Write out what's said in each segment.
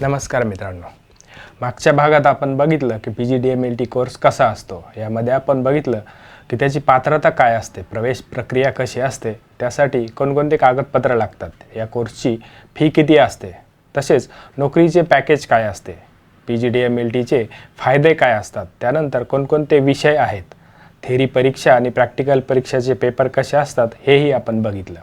नमस्कार मित्रांनो. मागच्या भागात आपण बघितलं की P G D M L T course कसा असतो? यामध्ये आपण बघितलं की त्याची पात्रता काय असते? प्रवेश प्रक्रिया कशी असते? त्यासाठी कोणकोणते कागदपत्र लागतात? या कोर्सची फी किती असते? तसेच नोकरीचे पॅकेज काय असते? P G D M L टीचे फायदे काय असतात? त्यानंतर कोणकोणते विषय आहेत? थेरी परीक्षा आणि प्रॅक्टिकल परीक्षाचे पेपर कसे असतात? हेही आपण बघितलं.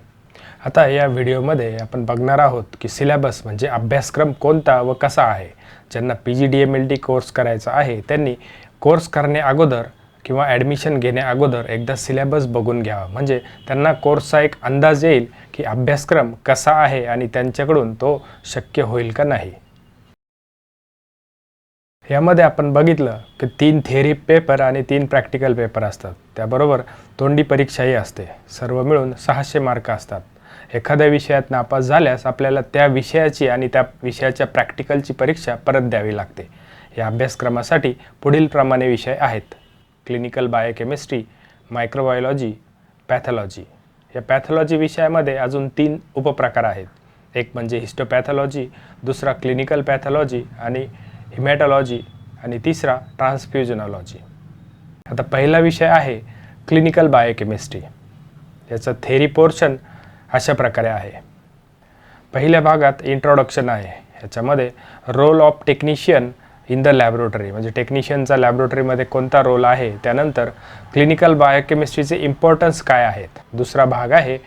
आता या व्हिडिओमध्ये आपण बघणार आहोत की सिलेबस म्हणजे अभ्यासक्रम कोणता व कसा आहे. ज्यांना P G D M L T course करायचा आहे त्यांनी कोर्स करणे अगोदर किंवा ॲडमिशन घेणे अगोदर एकदा सिलेबस बघून घ्यावा. म्हणजे त्यांना कोर्सचा एक अंदाज येईल की अभ्यासक्रम कसा आहे आणि त्यांच्याकडून तो शक्य होईल का नाही. यामध्ये आपण बघितलं की तीन थेअरी पेपर आणि तीन प्रॅक्टिकल पेपर असतात. त्याबरोबर तोंडी परीक्षाही असते. सर्व मिळून सहाशे मार्क असतात. एखाद्या विषयात नापास झाल्यास आपल्याला त्या विषयाची आणि त्या विषयाच्या प्रॅक्टिकलची परीक्षा परत द्यावी लागते. या अभ्यासक्रमासाठी पुढील प्रमाणे विषय आहेत. Clinical biochemistry microbiology pathology. या पॅथॉलॉजी विषयामध्ये अजून तीन उपप्रकार आहेत. एक म्हणजे हिस्टोपॅथॉलॉजी दुसरा क्लिनिकल पॅथॉलॉजी आणि हिमॅटॉलॉजी आणि तिसरा ट्रान्सफ्युजनॉलॉजी. आता पहिला विषय आहे क्लिनिकल बायोकेमिस्ट्री. याचं थेरी पोर्शन अशा प्रकारे आहे. पहिल्या भागात इंट्रोडक्शन आहे. ह्याच्यामध्ये role of technician in the laboratory म्हणजे टेक्निशियनचा लॅबोरेटरीमध्ये कोणता रोल आहे त्यानंतर क्लिनिकल बायोकेमिस्ट्रीचे इम्पॉर्टन्स काय आहेत. दुसरा भाग आहे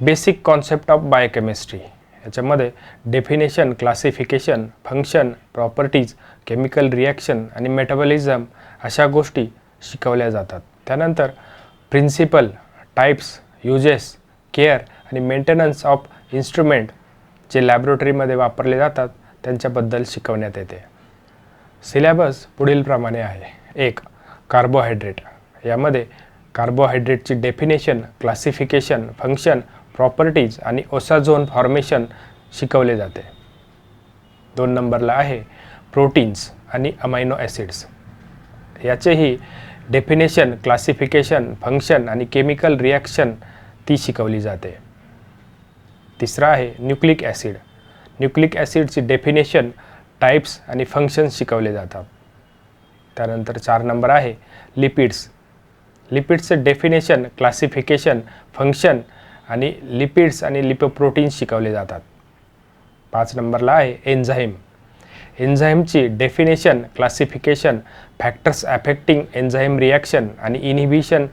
बेसिक कॉन्सेप्ट ऑफ बायोकेमिस्ट्री याच्यामध्ये definition classification function properties chemical reaction आणि मेटाबॉलिझम अशा गोष्टी शिकवल्या जातात. त्यानंतर प्रिन्सिपल टाईप्स युजेस केअर आणि मेंटेनन्स ऑफ इन्स्ट्रुमेंट जे लॅबोरेटरीमध्ये वापरले जातात त्यांच्याबद्दल शिकवण्यात येते. सिलॅबस पुढीलप्रमाणे आहे. एक कार्बोहायड्रेट यामध्ये कार्बोहायड्रेटची डेफिनेशन क्लासिफिकेशन फंक्शन प्रॉपर्टीज आणि ओसाझोन फॉर्मेशन शिकवले जाते. दोन नंबरला आहे प्रोटीन्स आणि अमायनो ॲसिड्स याचेही डेफिनेशन क्लासिफिकेशन फंक्शन आणि केमिकल रिॲक्शन ती शिकवली जाते. तिसरा आहे न्यूक्लिक ॲसिड. न्यूक्लिक ॲसिडची डेफिनेशन टाईप्स आणि फंक्शन्स शिकवले जातात. त्यानंतर चार नंबर आहे लिपिड्स. लिपिड्सचं डेफिनेशन क्लासिफिकेशन फंक्शन आणि लिपिड्स आणि लिपोप्रोटीन्स शिकवले जातात. पाच नंबरला आहे enzyme एन्झाईमची definition classification factors affecting enzyme reaction आणि inhibition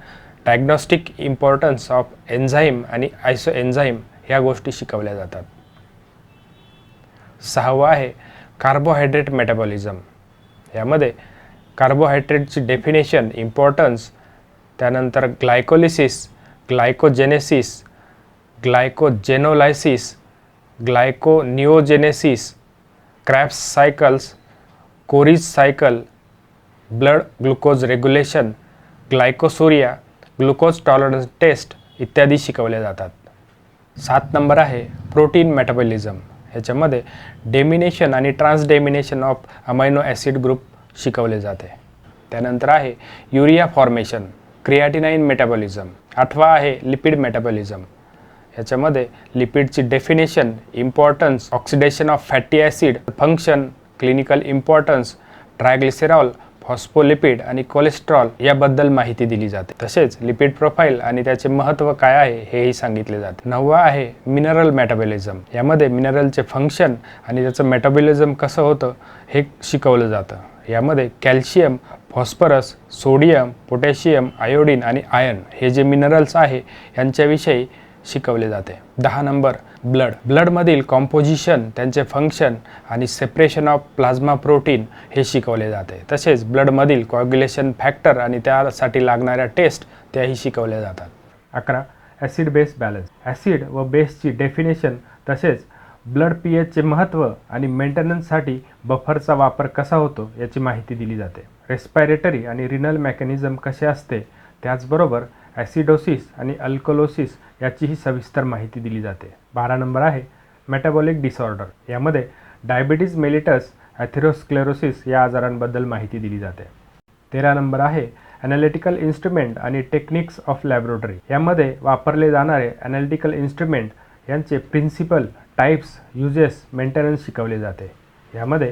diagnostic importance of enzyme आणि आयसो एन्झाईम ह्या गोष्टी शिकवल्या जातात. सहावं आहे कार्बोहायड्रेट मेटाबॉलिझम यामध्ये कार्बोहायड्रेटची डेफिनेशन इम्पॉर्टन्स त्यानंतर glycolysis glycogenesis glycogenolysis gluconeogenesis Krebs cycles Cori's cycle blood glucose regulation glycosuria glucose tolerance test इत्यादी शिकवल्या जातात. सात नंबर आहे प्रोटीन मेटाबॉलिझम. ह्याच्यामध्ये डेमिनेशन आणि transdeamination of amino acid group शिकवले जाते. त्यानंतर आहे युरिया फॉर्मेशन क्रियाटिनाईन मेटाबॉलिझम. आठवा आहे लिपिड मेटाबॉलिझम. ह्याच्यामध्ये लिपिडची definition importance oxidation of fatty acid function clinical importance triglycerol phospholipid आणि कोलेस्ट्रॉल याबद्दल माहिती दिली जाते. तसेच लिपिड प्रोफाईल आणि त्याचे महत्त्व काय आहे हेही सांगितले जाते. नववा आहे मिनरल मेटाबॉलिझम यामध्ये मिनरलचे फंक्शन आणि त्याचं मेटाबॉलिझम कसं होतं हे शिकवलं जातं. यामध्ये calcium phosphorus sodium potassium iodine आणि आयर्न हे जे मिनरल्स आहे यांच्याविषयी शिकवले जाते. दहा नंबर ब्लड. ब्लडमधील कॉम्पोजिशन त्यांचे फंक्शन आणि सेपरेशन ऑफ प्लाझ्मा प्रोटीन हे शिकवले जाते. तसेच ब्लडमधील कॉग्युलेशन फॅक्टर आणि त्यासाठी लागणाऱ्या टेस्ट त्याही शिकवल्या जातात. अकरा ॲसिड बेस बॅलन्स ॲसिड व बेसची डेफिनेशन तसेच ब्लड पी एचचे महत्त्व आणि मेंटेनन्ससाठी बफरचा वापर कसा होतो याची माहिती दिली जाते. रेस्पायरेटरी आणि रिनल मेकॅनिझम कसे असते त्याचबरोबर ॲसिडोसिस आणि अल्कोलोसिस याचीही सविस्तर माहिती दिली जाते. बारा नंबर आहे मेटाबॉलिक डिसऑर्डर यामध्ये डायबिटीज मेलिटस ॲथिरोस्क्लेरोसिस या आजारांबद्दल माहिती दिली जाते. तेरा नंबर आहे ॲनालिटिकल इन्स्ट्रुमेंट आणि टेक्निक्स ऑफ लॅबोरेटरी यामध्ये वापरले जाणारे ॲनालिटिकल इन्स्ट्रुमेंट यांचे प्रिन्सिपल टाईप्स युजेस मेंटेनन्स शिकवले जाते. यामध्ये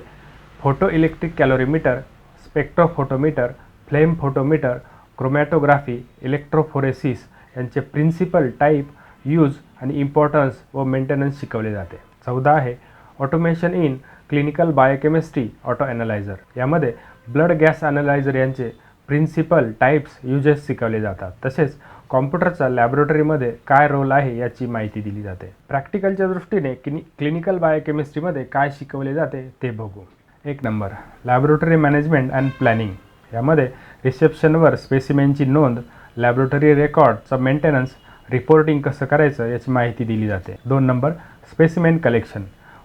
photo electric colorimeter spectrophotometer flame photometer chromatography electrophoresis यांचे प्रिन्सिपल टाईप यूज आणि इम्पॉर्टन्स व मेंटेनन्स शिकवले जाते. चौदा आहे automation in clinical biochemistry auto analyser यामध्ये ब्लड गॅस ॲनालायझर यांचे प्रिन्सिपल टाईप्स युजेस शिकवले जातात. तसेच कॉम्प्युटरचा लॅबोरेटरीमध्ये काय रोल आहे याची माहिती दिली जाते. प्रॅक्टिकलच्या दृष्टीने क्लि क्लिनिकल बायोकेमिस्ट्रीमध्ये काय शिकवले जाते ते बघू. एक number laboratory management and planning यामध्ये रिसेप्शनवर स्पेसिमेनची नोंद लॅबोरेटरी रेकॉर्डचं मेंटेनन्स रिपोर्टिंग कसं करायचं याची माहिती दिली जाते. दोन number specimen collection.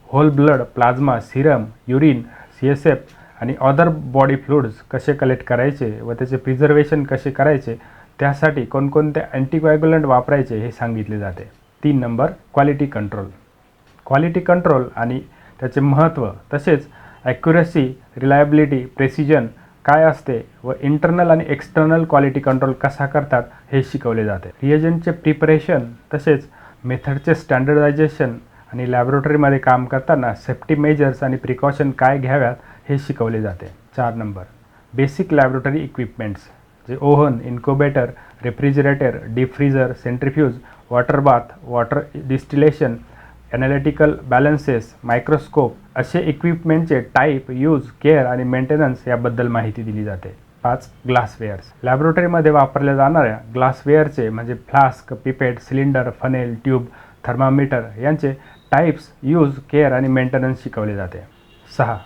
Whole blood plasma serum urine C S F आणि अदर बॉडी फ्लुइड्स कसे कलेक्ट करायचे व त्याचे प्रिझर्वेशन कसे करायचे त्यासाठी कोणकोणते अँटीकोॲग्युलंट वापरायचे हे सांगितले जाते. तीन number quality control. Quality control आणि त्याचे महत्त्व तसेच ॲक्युरसी रिलायबिलिटी प्रेसिजन काय असते व इंटरनल आणि एक्सटर्नल क्वालिटी कंट्रोल कसा करतात हे शिकवले जाते. रिएजंटचे प्रिपरेशन तसेच मेथडचे स्टँडर्डायझेशन आणि लॅबोरेटरीमध्ये काम करताना सेफ्टी मेजर्स आणि प्रिकॉशन काय घ्याव्यात हे शिकवले जाते. चार नंबर बेसिक लॅबोरेटरी इक्विपमेंट्स जे oven incubator refrigerator deep freezer centrifuge water bath water distillation analytical balances microscope असे इक्विपमेंटचे टाईप यूज केअर आणि मेंटेनन्स याबद्दल माहिती दिली जाते. पाच ग्लासवेअर्स लॅबोरेटरीमध्ये वापरल्या जाणाऱ्या ग्लासवेअरचे म्हणजे flask pipette cylinder funnel tube thermometer यांचे टाईप्स यूज केअर आणि मेंटेनन्स शिकवले जाते. सहा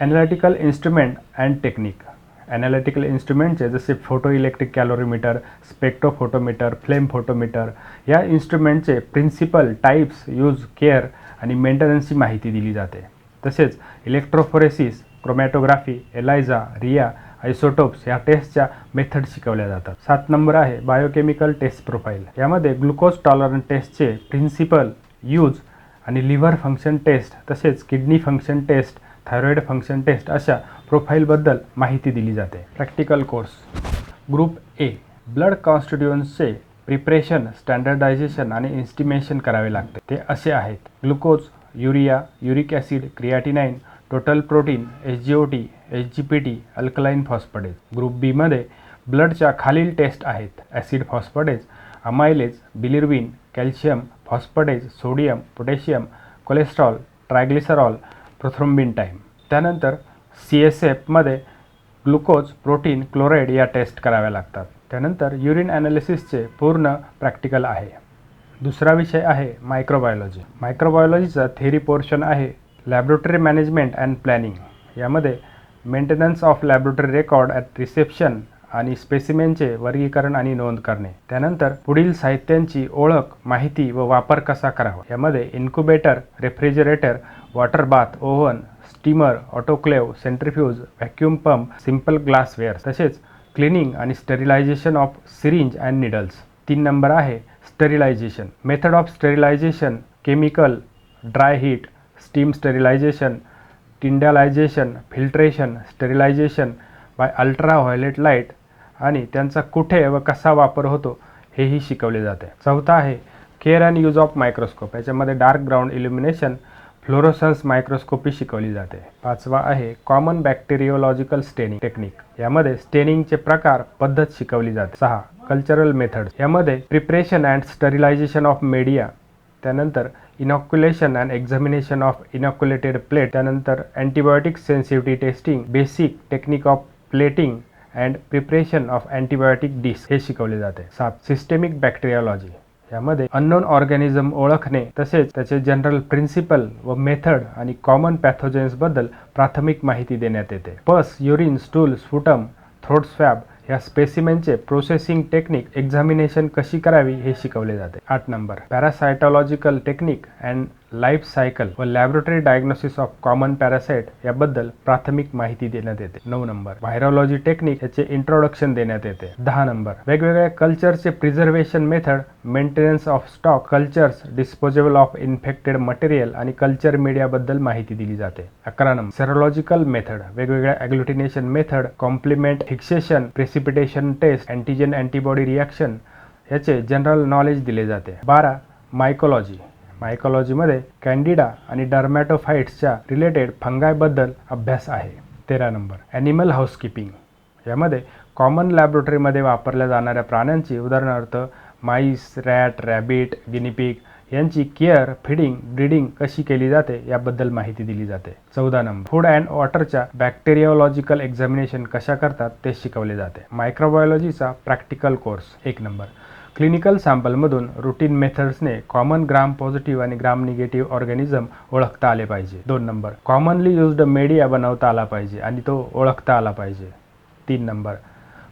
analytical instrument and technique analytical इन्स्ट्रुमेंटचे जसे photo electric colorimeter spectrophotometer flame photometer या इन्स्ट्रुमेंटचे प्रिन्सिपल टाईप्स यूज केअर आणि मेंटेनन्सची माहिती दिली जाते. तसेच electrophoresis chromatography ELISA RIA isotopes या टेस्टच्या मेथड शिकवल्या जातात. सात नंबर आहे बायोकेमिकल टेस्ट प्रोफाईल यामध्ये ग्लुकोज टॉलरंट टेस्टचे प्रिन्सिपल यूज आणि लिव्हर फंक्शन टेस्ट तसेच kidney function test thyroid function test अशा प्रोफाईलबद्दल माहिती दिली जाते. Practical course. Group A. Blood कॉन्स्टिट्युअन्सचे preparation standardisation आणि इन्स्टिमेशन करावे लागते. ते असे आहेत. Glucose urea uric acid creatinine total protein H G O T H G P T alkaline phosphatase group बीमध्ये ब्लडच्या खालील टेस्ट आहेत. Acid phosphatase amylase bilirubin calcium phosphatase sodium potassium cholesterol triglycerol prothrombin time. त्यानंतर C S एफमध्ये glucose protein chloride या test कराव्या लागतात. त्यानंतर युरिन ॲनालिसिसचे पूर्ण प्रॅक्टिकल आहे. दुसरा विषय आहे मायक्रोबायोलॉजी मायक्रोबायोलॉजीचा थेरी पोर्शन आहे लॅबोरेटरी मॅनेजमेंट अँड प्लॅनिंग यामध्ये maintenance of laboratory record at reception आणि स्पेसिमेनचे वर्गीकरण आणि नोंद करणे. त्यानंतर पुढील साहित्यांची ओळख माहिती व वापर कसा करावा? यामध्ये incubator refrigerator water bath oven steamer autoclave centrifuge vacuum pump simple glassware तसेच क्लिनिंग आणि sterilisation of syringe and needles. तीन नंबर आहे sterilisation. Method of sterilisation chemical dry heat steam sterilisation tyndallisation filtration sterilisation by ultraviolet light आणि त्यांचा कुठे व कसा वापर होतो हेही शिकवले जाते. चौथा आहे care and use of microscope. याच्यामध्ये dark ground illumination fluorescence microscopy शिकवली जाते. पाचवा आहे कॉमन बॅक्टेरिओलॉजिकल स्टेनिंग टेक्निक. यामध्ये स्टेनिंगचे प्रकार पद्धत शिकवली जाते. सहा कल्चरल मेथड यामध्ये preparation and sterilisation of media त्यानंतर inoculation and examination of inoculated plate त्यानंतर antibiotic sensitivity testing basic technique of plating and preparation of antibiotic dish हे शिकवले जाते. सात सिस्टेमिक बॅक्टेरियोलॉजी यामध्ये अननोन ऑर्गॅनिझम ओळखणे तसेच त्याचे जनरल प्रिन्सिपल व मेथड आणि कॉमन पॅथोजेन्सबद्दल प्राथमिक माहिती देण्यात येते. Pus urine stool sputum throat swab या स्पेसिमेनचे प्रोसेसिंग टेक्निक एक्झामिनेशन कशी करावी हे शिकवले जाते. आठ number. Parasitological technique and life cycle व laboratory diagnosis of common parasite याबद्दल प्राथमिक माहिती देण्यात येते. नऊ नंबर. व्हायरोलॉजी टेक्निक याचे इंट्रोडक्शन देण्यात येते. दहा नंबर. वेगवेगळ्या कल्चरचे preservation method maintenance of stock cultures disposable of infected material आणि कल्चर मीडियाबद्दल माहिती दिली जाते. अकरा नंबर. सेरोलॉजिकल मेथड वेगवेगळ्या agglutination method complement fixation precipitation test antigen antibody reaction याचे जनरल नॉलेज दिले जाते. बारा. मायकोलॉजी मायकॉलॉजीमध्ये कॅन्डिडा आणि डर्मॅटोफाईट्सच्या रिलेटेड फंगायबद्दल अभ्यास आहे. तेरा नंबर. ॲनिमल हाऊसकीपिंग यामध्ये कॉमन लॅबोरेटरीमध्ये वापरल्या जाणाऱ्या प्राण्यांची उदाहरणार्थ mice rat rabbit guinea pig यांची केअर फिडिंग ब्रीडिंग कशी केली जाते याबद्दल माहिती दिली जाते. चौदा नंबर. फूड अँड वॉटरच्या बॅक्टेरिओलॉजिकल एक्झामिनेशन कशा करतात ते शिकवले जाते. मायक्रोबायोलॉजीचा प्रॅक्टिकल कोर्स एक नंबर. क्लिनिकल सॅम्पलमधून रुटीन मेथड्सने कॉमन ग्राम पॉझिटिव्ह आणि ग्राम निगेटिव्ह ऑर्गॅनिझम ओळखता आले पाहिजे. दोन नंबर कॉमनली युज्ड मेडिया बनवता आला पाहिजे आणि तो ओळखता आला पाहिजे. तीन नंबर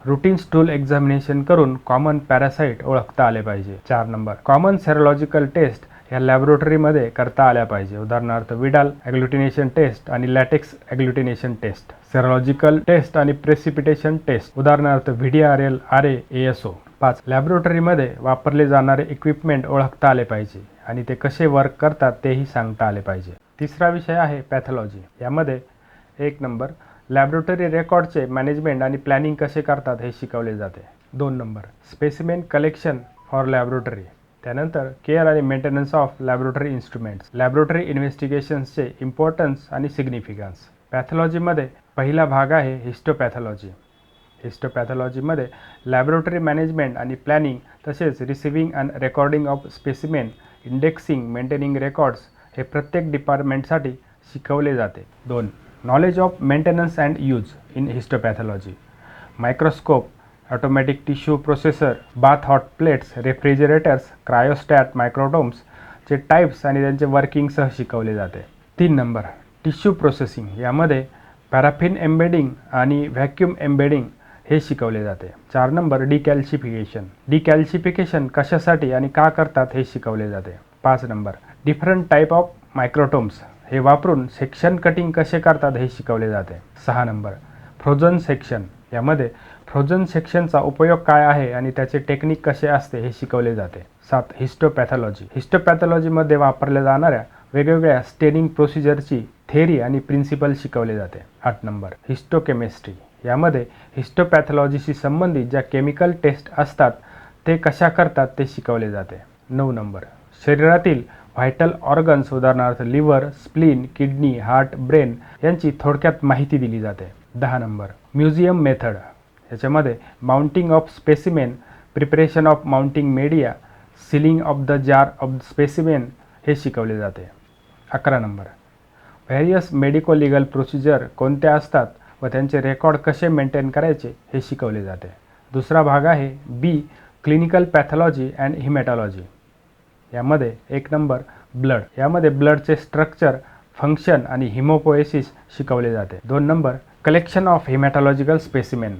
रुटीन स्टूल एक्झामिनेशन करून कॉमन पॅरासाईट ओळखता आले पाहिजे. चार नंबर कॉमन सेरोलॉजिकल टेस्ट ह्या लॅबोरेटरीमध्ये करता आल्या पाहिजे. उदाहरणार्थ विडाल ॲग्लुटिनेशन टेस्ट आणि latex agglutination test serological test आणि प्रेसिपिटेशन टेस्ट उदाहरणार्थ V D R L R A S O पाच लॅबोरेटरीमध्ये वापरले जाणारे इक्विपमेंट ओळखता आले पाहिजे आणि ते कसे वर्क करतात तेही सांगता आले पाहिजे. तिसरा विषय आहे पॅथॉलॉजी यामध्ये एक नंबर लॅबोरेटरी रेकॉर्डचे मॅनेजमेंट आणि प्लॅनिंग कसे करतात हे शिकवले जाते. दोन number specimen collection for laboratory त्यानंतर केअर आणि maintenance of laboratory instruments laboratory इन्व्हेस्टिगेशन्सचे importance आणि सिग्निफिकन्स पॅथॉलॉजीमध्ये पहिला भाग आहे हिस्टोपॅथॉलॉजी हिस्टोपॅथॉलॉजीमध्ये लॅबोरेटरी मॅनेजमेंट आणि प्लॅनिंग तसेच receiving and recording of specimen indexing maintaining records हे प्रत्येक डिपार्टमेंटसाठी शिकवले जाते. दोन knowledge of maintenance and use in histopathology microscope automatic tissue processor bath hot plates refrigerators cryostat मायक्रोटोम्सचे types आणि त्यांचे वर्किंगसह शिकवले जाते. तीन नंबर टिश्यू प्रोसेसिंग यामध्ये पॅराफिन एम्बेडिंग आणि व्हॅक्यूम एम्बेडिंग हे शिकवले जाते. चार नंबर डिकॅल्शिफिकेशन डिकॅल्शिफिकेशन कशासाठी आणि का करतात हे शिकवले जाते. पाच number different type of microtomes हे वापरून सेक्शन कटिंग कसे करतात हे शिकवले जाते. सहा नंबर फ्रोझन सेक्शन यामध्ये फ्रोझन सेक्शनचा उपयोग काय आहे आणि त्याचे टेक्निक कसे असते हे शिकवले जाते. सात हिस्टोपॅथॉलॉजी हिस्टोपॅथॉलॉजीमध्ये वापरल्या जाणाऱ्या वेगवेगळ्या स्टेनिंग प्रोसिजरची थेरी आणि प्रिन्सिपल शिकवले जाते. आठ नंबर हिस्टोकेमिस्ट्री यामध्ये हिस्टोपॅथॉलॉजीशी संबंधित ज्या केमिकल टेस्ट असतात ते कशा करतात ते शिकवले जाते. नऊ नंबर. शरीरातील व्हायटल ऑर्गन्स उदाहरणार्थ liver spleen kidney heart brain यांची थोडक्यात माहिती दिली जाते. दहा नंबर. Museum method. याच्यामध्ये mounting of specimen preparation of mounting media sealing of the jar of specimen हे शिकवले जाते. अकरा number. Various medico legal procedure कोणत्या असतात? व त्यांचे रेकॉर्ड कसे मेंटेन करायचे हे शिकवले जाते. दुसरा भाग आहे B clinical pathology and haematology यामध्ये एक नंबर ब्लड यामध्ये ब्लडचे स्ट्रक्चर फंक्शन आणि हिमोपोएसिस शिकवले जाते. दोन number collection of haematological specimen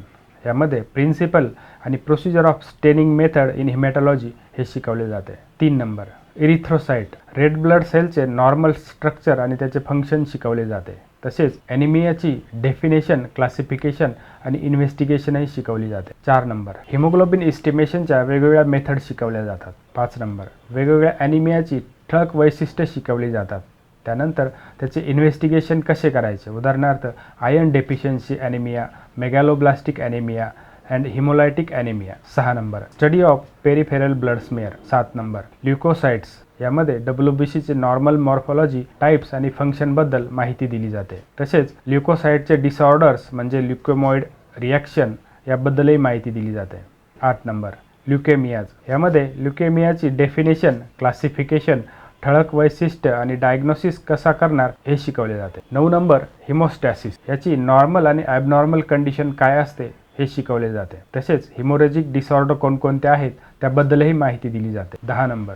यामध्ये प्रिन्सिपल आणि procedure of staining method in haematology हे शिकवले जाते. तीन नंबर इरिथ्रोसाइट रेड ब्लड सेलचे नॉर्मल स्ट्रक्चर आणि त्याचे फंक्शन शिकवले जाते. तसेच ॲनिमियाची डेफिनेशन क्लासिफिकेशन आणि इन्व्हेस्टिगेशनही शिकवली जाते. चार नंबर. हिमोग्लोबिन इस्टिमेशनच्या वेगवेगळ्या मेथड शिकवल्या जातात. पाच नंबर. वेगवेगळ्या ॲनिमियाची ठळक वैशिष्ट्य शिकवली जातात. त्यानंतर त्याचे इन्व्हेस्टिगेशन कसे करायचे? उदाहरणार्थ iron deficiency anaemia megaloblastic anaemia and haemolytic anaemia सहा number. Study of peripheral blood smear. सात नंबर. ल्युकोसाइट्स. यामध्ये डब्ल्यू बी सीचे नॉर्मल मॉर्फॉलॉजी टाईप्स आणि फंक्शनबद्दल माहिती दिली जाते. तसेच ल्युकोसाईटचे डिसऑर्डर्स म्हणजे ल्युकोमॉइड रिॲक्शन याबद्दलही माहिती दिली जाते. आठ नंबर ल्युकेमियाज यामध्ये ल्युकेमियाची डेफिनेशन क्लासिफिकेशन ठळक वैशिष्ट्य आणि डायग्नोसिस कसा करणार हे शिकवले जाते. नऊ नंबर हिमोस्टॅसिस याची नॉर्मल आणि ॲबनॉर्मल कंडिशन काय असते हे शिकवले जाते. तसेच हिमोरेजिक डिसऑर्डर कोणकोणते आहेत त्याबद्दलही माहिती दिली जाते. दहा नंबर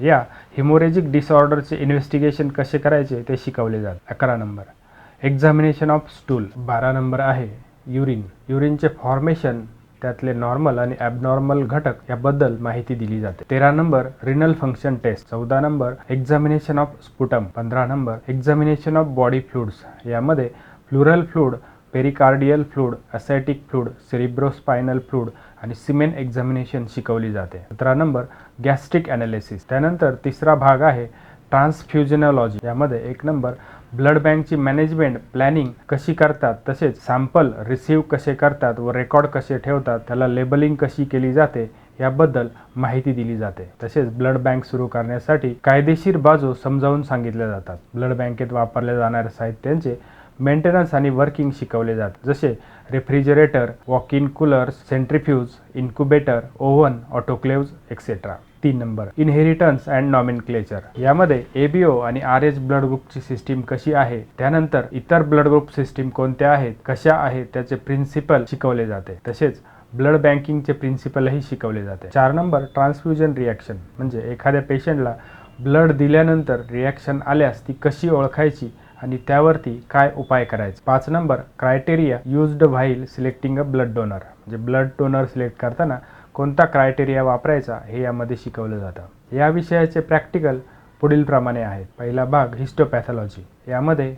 या हिमोरेजिक डिसऑर्डरचे इन्व्हेस्टिगेशन कसे करायचे ते शिकवले जात. अकरा नंबर. एक्झामिनेशन ऑफ स्टूल बारा नंबर आहे युरिन युरिनचे फॉर्मेशन त्यातले नॉर्मल आणि ॲबनॉर्मल घटक याबद्दल माहिती दिली जाते. तेरा नंबर. रिनल फंक्शन टेस्ट चौदा नंबर. एक्झामिनेशन ऑफ स्पुटम पंधरा number. Examination of body fluids यामध्ये pleural fluid pericardial fluid ascitic fluid cerebrospinal fluid आणि सिमेन एक्झामिनेशन शिकवली जाते. सतरा नंबर गॅस्ट्रिक ॲनालिसिस त्यानंतर तिसरा भाग आहे ट्रान्सफ्युजनॉलॉजी यामध्ये एक नंबर ब्लड बँकची मॅनेजमेंट प्लॅनिंग कशी करतात तसेच सॅम्पल रिसीव्ह कसे करतात व रेकॉर्ड कसे ठेवतात त्याला लेबलिंग कशी केली जाते याबद्दल माहिती दिली जाते. तसेच ब्लड बँक सुरू करण्यासाठी कायदेशीर बाजू समजावून सांगितल्या जातात. ब्लड बँकेत वापरल्या जाणाऱ्या साहित्यांचे मेंटेनन्स आणि वर्किंग शिकवले जात. जसे refrigerator walk in coolers centrifuge incubator oven autoclaves etcetera तीन number. Inheritance and nomenclature यामध्ये एबीओ आणि आर एच ब्लड ग्रुपची सिस्टीम कशी आहे? त्यानंतर इतर ब्लड ग्रुप सिस्टीम कोणत्या आहेत? कशा आहेत? त्याचे प्रिन्सिपल शिकवले जाते. तसेच ब्लड बँकिंगचे प्रिन्सिपलही शिकवले जाते. चार नंबर ट्रान्सफ्युजन रिॲक्शन. म्हणजे एखाद्या पेशंटला ब्लड दिल्यानंतर रिॲक्शन आल्यास ती कशी ओळखायची? आणि त्यावरती काय उपाय करायचे? पाच number criteria used while selecting a blood donor म्हणजे ब्लड डोनर सिलेक्ट करताना कोणता क्रायटेरिया वापरायचा हे यामध्ये शिकवलं जातं. या विषयाचे प्रॅक्टिकल पुढील प्रमाणे आहेत. पहिला भाग हिस्टोपॅथॉलॉजी यामध्ये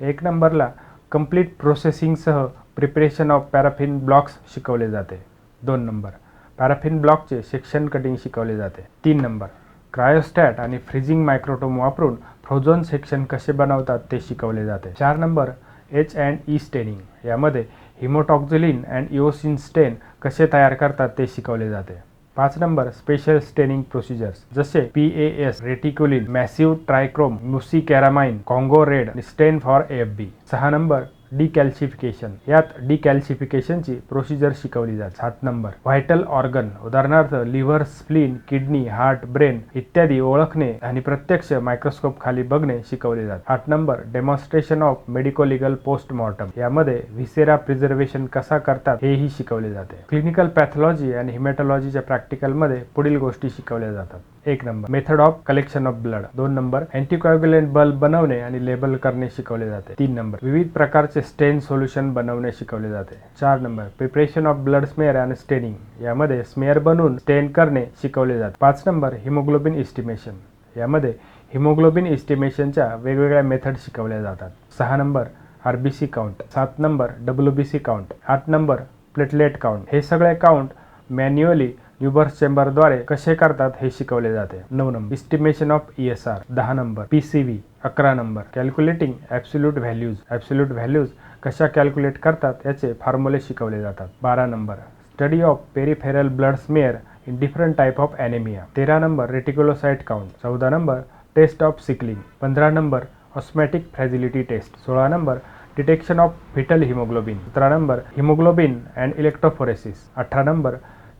एक नंबरला कंप्लीट प्रोसेसिंगसह प्रिपरेशन ऑफ पॅराफिन ब्लॉक्स शिकवले जाते. दोन नंबर पॅराफिन ब्लॉकचे सेक्शन कटिंग शिकवले जाते. तीन नंबर क्रायोस्टॅट आणि फ्रीजिंग मायक्रोटोम वापरून फ्रोझन सेक्शन कसे बनवतात ते शिकवले जाते. चार number H and E staining यामध्ये हिमोटॉक्झिलिन अँड इओसिन स्टेन कसे तयार करतात ते शिकवले जाते. पाच नंबर स्पेशल स्टेनिंग प्रोसिजर्स जसे P A S reticulin Masson's trichrome mucicarmine Congo red stain for F B सहा नंबर डिकॅल्सिफिकेशन यात डिकॅल्सिफिकेशनची प्रोसिजर शिकवली जाते. सात नंबर व्हायटल ऑर्गन उदाहरणार्थ liver spleen kidney heart brain इत्यादी ओळखणे आणि प्रत्यक्ष मायक्रोस्कोप खाली बघणे शिकवले जाते. आठ number demonstration of medico legal postmortem यामध्ये व्हिसेरा प्रिझर्वेशन कसा करतात हेही शिकवले जाते. क्लिनिकल पॅथॉलॉजी आणि हिमॅटॉलॉजीच्या प्रॅक्टिकलमध्ये पुढील गोष्टी शिकवल्या जातात. एक number. Method of collection of blood दोन नंबर. अँटीकॉग्युलेंट बल्ब बनवणे आणि लेबल करणे शिकवले जाते. तीन नंबर. विविध प्रकारचे स्टेन सोल्युशन बनवणे शिकवले जाते. चार number. Preparation of blood smear आणि स्टेनिंग यामध्ये स्मेअर बनवून स्टेन करणे शिकवले जाते. पाच नंबर. हिमोग्लोबिन इस्टिमेशन यामध्ये हिमोग्लोबिन इस्टिमेशनच्या वेगवेगळ्या मेथड शिकवल्या जातात. सहा नंबर. आरबीसी काउंट सात number. W B C count आठ नंबर. प्लेटलेट काउंट हे सगळे काउंट मॅन्युअली न्यूबर्स चेंबरद्वारे कसे करतात हे शिकवले जाते. नऊ number. Estimation of E S R दहा नंबर. पी सी व्ही अकरा number. Calculating absolute values absolute values कशा कॅल्क्युलेट करतात याचे फॉर्म्युले शिकवले जातात. बारा number. Study of peripheral blood smear in different type of anaemia तेरा नंबर. रेटिक्युलोसाइट काउंट चौदा नंबर. टेस्ट ऑफ सिकलिंग पंधरा नंबर. ऑस्मॅटिक फ्रॅजिलिटी टेस्ट सोळा number. Detection of fetal haemoglobin सतरा नंबर. हिमोग्लोबिन अँड इलेक्ट्रोफोरेसिस अठरा number.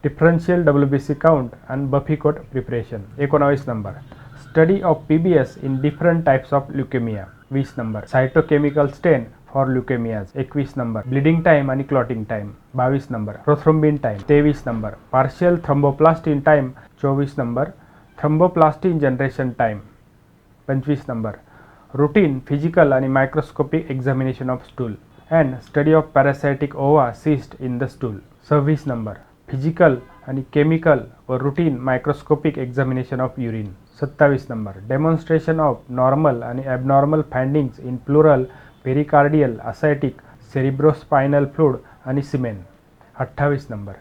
Differential W B C count and buffy coat preparation एकोणावीस number study of P B S in different types of leukaemia वीस number cytochemical stain for leukaemias एकवीस number bleeding time आणि clotting time बावीस number prothrombin time तेवीस number partial thromboplastin time चोवीस number thromboplastin generation time पंचवीस number routine physical आणि microscopic examination of stool and study of parasitic ova cyst in the stool सव्वीस number physical आणि chemical व routine microscopic examination of urine. सत्तावीस number. Demonstration of normal आणि abnormal findings in pleural pericardial ascitic cerebrospinal fluid आणि semen अठ्ठावीस number.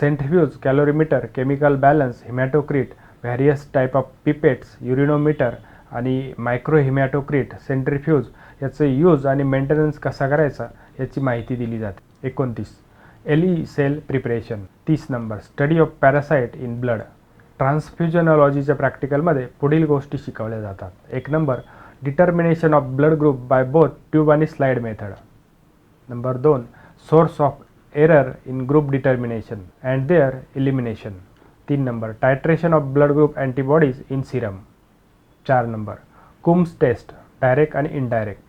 Centrifuge colorimeter chemical balance haematocrit various type of pipettes urinometer आणि micro हिमॅटोक्रिट सेंट्रिफ्यूज याचं use आणि maintenance कसा करायचा याची माहिती दिली जाते. एकोणतीस. एली सेल प्रिपरेशन तीस number study of parasite in blood ट्रान्सफ्युजनॉलॉजीच्या प्रॅक्टिकलमध्ये पुढील गोष्टी शिकवल्या जातात. एक number determination of blood group by both tube आणि स्लाइड मेथड नंबर दोन source of error in group determination and their elimination तीन number titration of blood group antibodies in serum चार नंबर कुम्स टेस्ट डायरेक्ट आणि indirect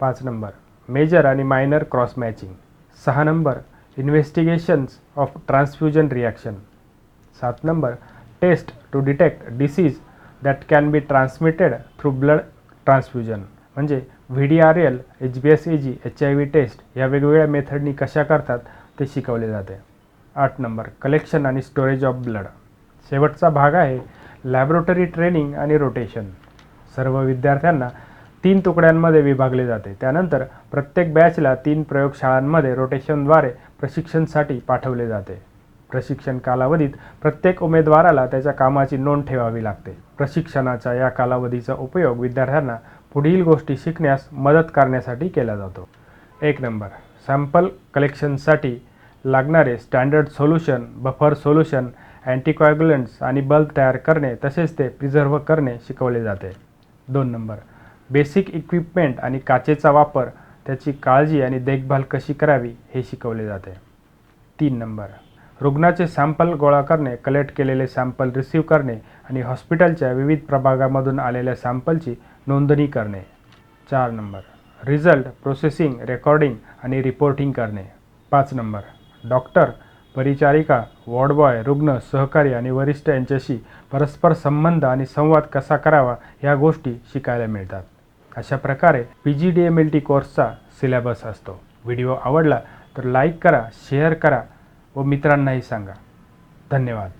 पाच number major आणि minor cross matching सहा number investigations of transfusion reaction सात number test to detect disease that can be transmitted through blood transfusion म्हणजे V D R L H B S A G H I V test या वेगवेगळ्या मेथडनी कशा करतात ते शिकवले जाते. आठ नंबर कलेक्शन आणि स्टोरेज ऑफ ब्लड शेवटचा भाग आहे लॅबोरेटरी ट्रेनिंग आणि रोटेशन सर्व विद्यार्थ्यांना तीन तुकड्यांमध्ये विभागले जाते. त्यानंतर प्रत्येक बॅचला तीन प्रयोगशाळांमध्ये रोटेशनद्वारे प्रशिक्षणसाठी पाठवले जाते. प्रशिक्षण कालावधीत प्रत्येक उमेदवाराला त्याच्या कामाची नोंद ठेवावी लागते. प्रशिक्षणाच्या या कालावधीचा उपयोग विद्यार्थ्यांना पुढील गोष्टी शिकण्यास मदत करण्यासाठी केला जातो. एक नंबर सॅम्पल कलेक्शनसाठी लागणारे standard solution buffer solution anticoagulants आणि बल्ब तयार करणे तसेच ते प्रिझर्व्ह करणे शिकवले जाते. दोन नंबर बेसिक इक्विपमेंट आणि काचेचा वापर त्याची काळजी आणि देखभाल कशी करावी हे शिकवले जाते. तीन नंबर. रुग्णाचे सॅम्पल गोळा करणे कलेक्ट केलेले सॅम्पल रिसीव्ह करणे आणि हॉस्पिटलच्या विविध प्रभागामधून आलेल्या सॅम्पलची नोंदणी करणे. चार नंबर. रिझल्ट प्रोसेसिंग रेकॉर्डिंग आणि रिपोर्टिंग करणे. पाच नंबर. डॉक्टर परिचारिका वॉर्डबॉय रुग्ण सहकारी आणि वरिष्ठ यांच्याशी परस्पर संबंध आणि संवाद कसा करावा या गोष्टी शिकायला मिळतात. अशा प्रकारे P G D M L T कोर्सचा सिलेबस असतो. व्हिडिओ आवडला तर लाईक करा शेअर करा व मित्रांनाही सांगा. धन्यवाद.